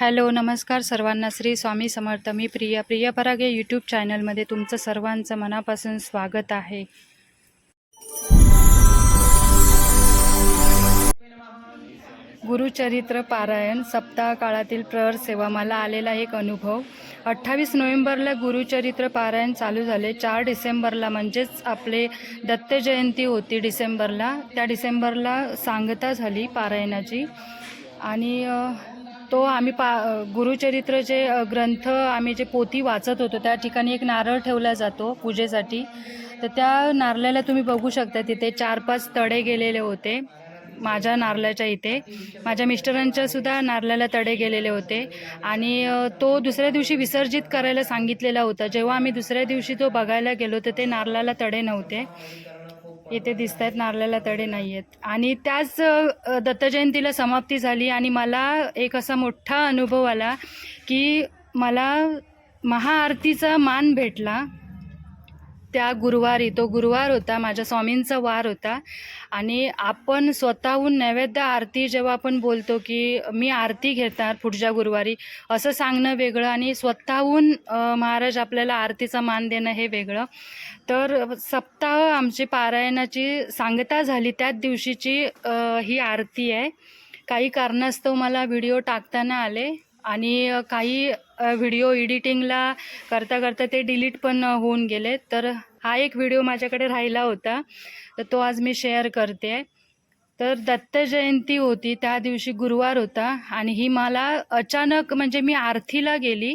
Hello नमस्कार सर्वांना. श्री स्वामी समर्थ. मी प्रिया. प्रिया परागे यूट्यूब चॅनलमध्ये तुमचं सर्वांचं मनापासून स्वागत आहे. गुरुचरित्र पारायण सप्ताह काळातील प्रहर सेवा. मला आलेला एक अनुभव. अठ्ठावीस नोव्हेंबरला गुरुचरित्र पारायण चालू झाले. चार डिसेंबरला म्हणजेच आपले दत्त जयंती होती डिसेंबरला. त्या डिसेंबरला सांगता झाली पारायणाची. आणि तो आम्ही पा गुरुचरित्र जे ग्रंथ आम्ही जे पोथी वाचत होतो त्या ठिकाणी एक नारळ ठेवला जातो पूजेसाठी. तर त्या नारळाला तुम्ही बघू शकता तिथे चार पाच तडे गेलेले होते माझ्या नारळाच्या इथे. माझ्या मिस्टरांच्या सुद्धा नारळाला तडे गेलेले होते. आणि तो दुसऱ्या दिवशी विसर्जित करायला सांगितलेला होता. जेव्हा आम्ही दुसऱ्या दिवशी तो बघायला गेलो तर ते नारळाला तडे नव्हते. इथे दिसत आहेत नारळाला तडे नाही आहेत आणि त्याच दत्तजयंतीला समाप्ती झाली आणि मला एक असा मोठा अनुभव आला की मला महाआरतीचा मान भेटला. त्या गुरुवारी तो गुरुवार होता माझ्या स्वामींचा वार होता. आणि आपण स्वतःहून नैवेद्य आरती जेव्हा आपण बोलतो की मी आरती घेणार पुढच्या गुरुवारी असं सांगणं वेगळं आणि स्वतःहून महाराज आपल्याला आरतीचा मान देणं हे वेगळं. तर सप्ताह आमची पारायणाची सांगता झाली त्याच दिवशीची ही आरती आहे. काही कारणास्तव मला व्हिडिओ टाकताना आले. आणि काही व्हिडिओ एडिटिंगला करता करता ते डिलीट पण होऊन गेले तर हा एक व्हिडिओ माझ्याकडे राहिला होता. तर तो आज मी शेअर करते. तर दत्त जयंती होती त्या दिवशी गुरुवार होता आणि ही मला अचानक म्हणजे मी आरतीला गेली.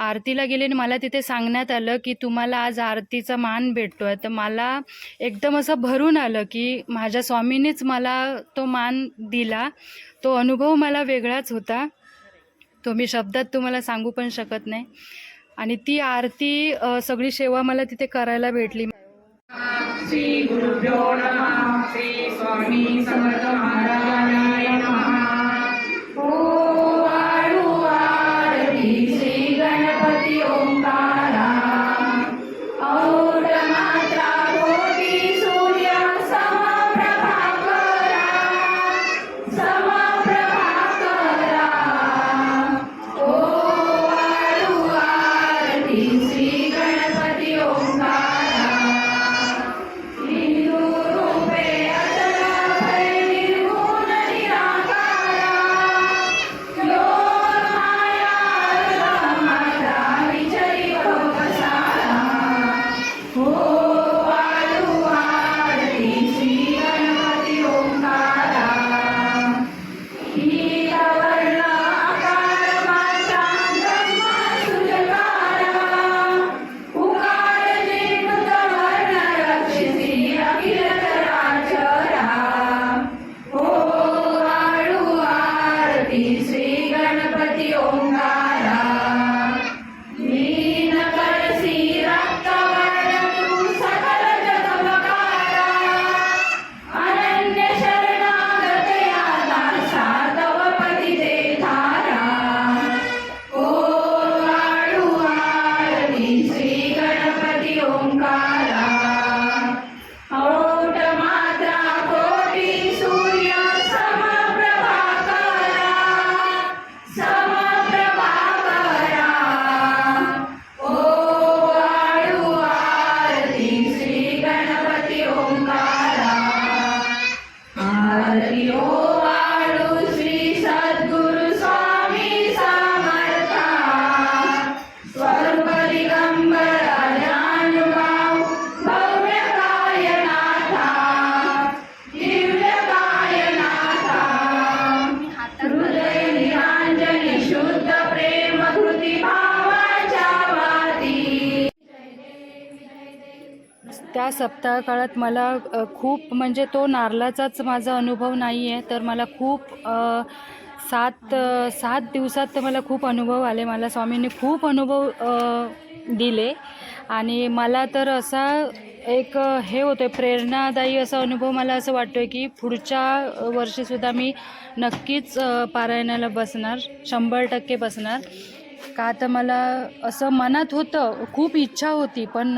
आरतीला गेली आणि मला तिथे सांगण्यात आलं की तुम्हाला आज आरतीचा मान भेटतो आहे तर मला एकदम असं भरून आलं की माझ्या स्वामींनीच मला तो मान दिला. तो अनुभव मला वेगळाच होता. तो मी शब्दात तुम्हाला सांगू पण शकत नाही. आणि ती आरती सगळी सेवा मला तिथे करायला भेटली. श्री गुरुभ्यो श्री स्वामी समर्थ महाराजाय Nunca या सप्ताह काळात मला खूप म्हणजे तो नारळाचाच माझा अनुभव नाही आहे तर मला खूप सात सात दिवसात तर मला खूप अनुभव आले. मला स्वामींनी खूप अनुभव दिले. आणि मला तर असा एक हे होतं प्रेरणादायी असा अनुभव मला असं वाटतो आहे की पुढच्या वर्षीसुद्धा मी नक्कीच पारायणाला बसणार शंभर टक्के बसणार. का? तर मला असं मनात होतं खूप इच्छा होती पण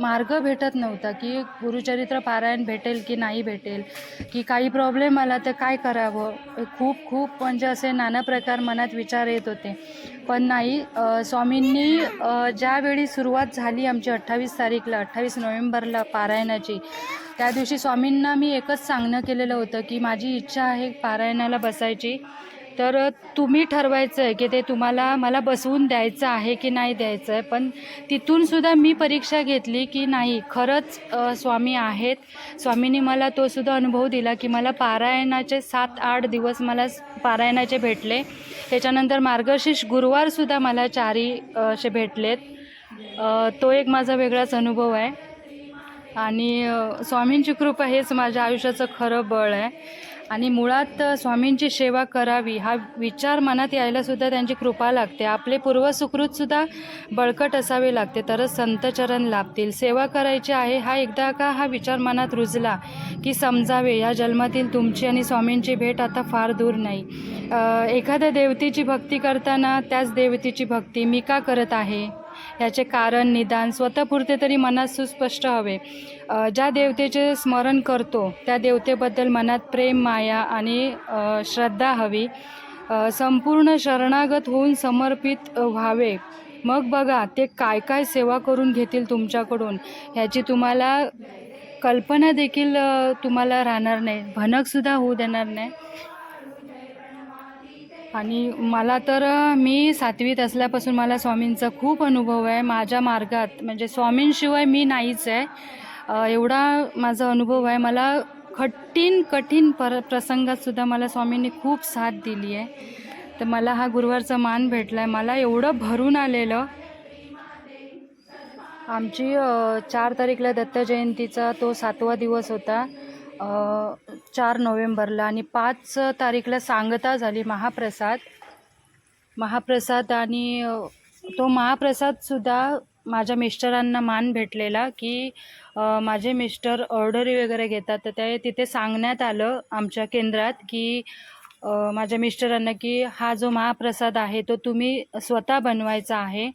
मार्ग भेटत नव्हता की गुरुचरित्र पारायण भेटेल की नाही भेटेल की काही प्रॉब्लेम आला तर काय करावं? खूप खूप म्हणजे असे नाना प्रकार मनात विचार येत होते. पण नाही स्वामींनी ज्यावेळी सुरुवात झाली आमची अठ्ठावीस तारीखला अठ्ठावीस नोव्हेंबरला पारायणाची त्या दिवशी स्वामींना मी एकच सांगणं केलेलं होतं की माझी इच्छा आहे पारायणाला बसायची. तर तुम्ही ठरवायचं आहे की ते तुम्हाला मला बसवून द्यायचं आहे की नाही द्यायचं आहे पण तिथूनसुद्धा मी परीक्षा घेतली की नाही खरंच स्वामी आहेत. स्वामींनी मला तो सुद्धा अनुभव दिला की मला पारायणाचे सात आठ दिवस मला पारायणाचे भेटले. त्याच्यानंतर मार्गशीर्ष गुरुवारसुद्धा मला चारी असे भेटलेत. तो एक माझा वेगळाच अनुभव आहे. आणि स्वामींची कृपा हेच माझ्या आयुष्याचं खरं बळ आहे. आणि मुळात स्वामींची सेवा करावी हा विचार मनात यायलासुद्धा त्यांची कृपा लागते. आपले पूर्वसुकृतसुद्धा बळकट असावे लागते. तरच संतचरण लाभतील. सेवा करायची आहे हा एकदा का हा विचार मनात रुजला की समजावे या जन्मातील तुमची आणि स्वामींची भेट आता फार दूर नाही. एखाद्या देवतेची भक्ती करताना त्याच देवतेची भक्ती मी का करत आहे? ह्याचे कारण निदान स्वतःपुरते तरी मनात सुस्पष्ट हवे. ज्या देवतेचे स्मरण करतो त्या देवतेबद्दल मनात प्रेम माया आणि श्रद्धा हवी. संपूर्ण शरणागत होऊन समर्पित व्हावे. मग बघा ते काय काय सेवा करून घेतील तुमच्याकडून ह्याची तुम्हाला कल्पना देखील तुम्हाला राहणार नाही. भनकसुद्धा होऊ देणार नाही. आणि मला तर मी सातवीत असल्यापासून मला स्वामींचा खूप अनुभव आहे. माझ्या मार्गात म्हणजे स्वामींशिवाय मी नाहीच आहे. एवढा माझा अनुभव आहे. मला कठीण कठीण पर प्रसंगातसुद्धा मला स्वामींनी खूप साथ दिली आहे. तर मला हा गुरुवारचा मान भेटला आहे मला एवढं भरून आलेलं. आमची चार तारीखला दत्त जयंतीचा तो सातवा दिवस होता. चार नोव्हेंबरला आणि पाच तारीखला सांगता झाली महाप्रसाद. महाप्रसाद आणि तो महाप्रसादसुद्धा माझ्या मिस्टरांना मान भेटलेला की माझे मिस्टर ऑर्डरी वगैरे घेतात. तर ते तिथे सांगण्यात आलं आमच्या केंद्रात की माझ्या मिस्टरांना की हा जो महाप्रसाद आहे तो तुम्ही स्वतः बनवायचा आहे.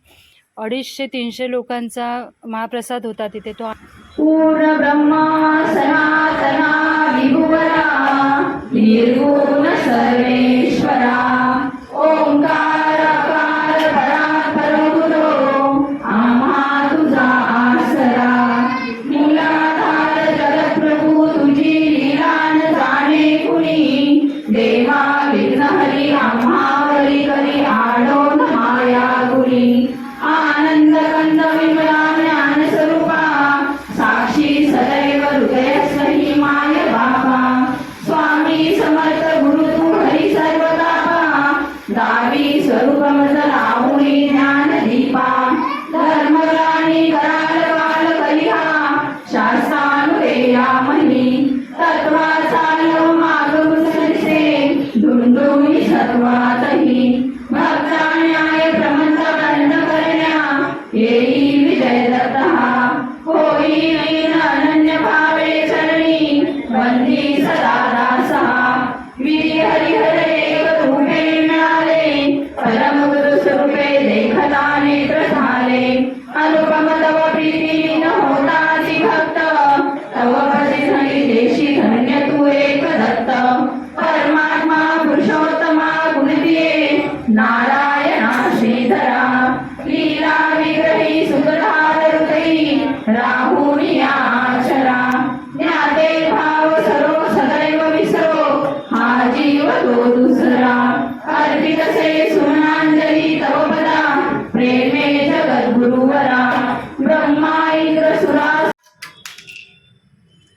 अडीचशे तीनशे लोकांचा महाप्रसाद होता तिथे. तो पूर्ण ब्रह्मा सनातना विभुवरा निर्गुण सर्वेश्वरा ओंकार Please allow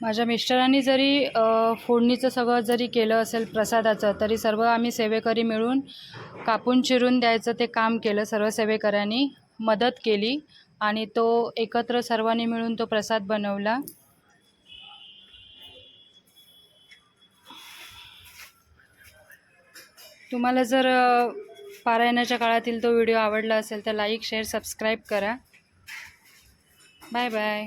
माझ्या मिस्टरांनी जरी फोडणीचं सगळं जरी केलं असेल प्रसादाचं तरी सर्व आम्ही सेवेकरी मिळून कापून चिरून द्यायचं ते काम केलं सर्व सेवेकऱ्यांनी. मदत केली आणि तो एकत्र सर्वांनी मिळून तो प्रसाद बनवला. तुम्हाला जर पारायणाच्या काळातील तो व्हिडिओ आवडला असेल तर लाईक शेअर सबस्क्राईब करा. Bye bye.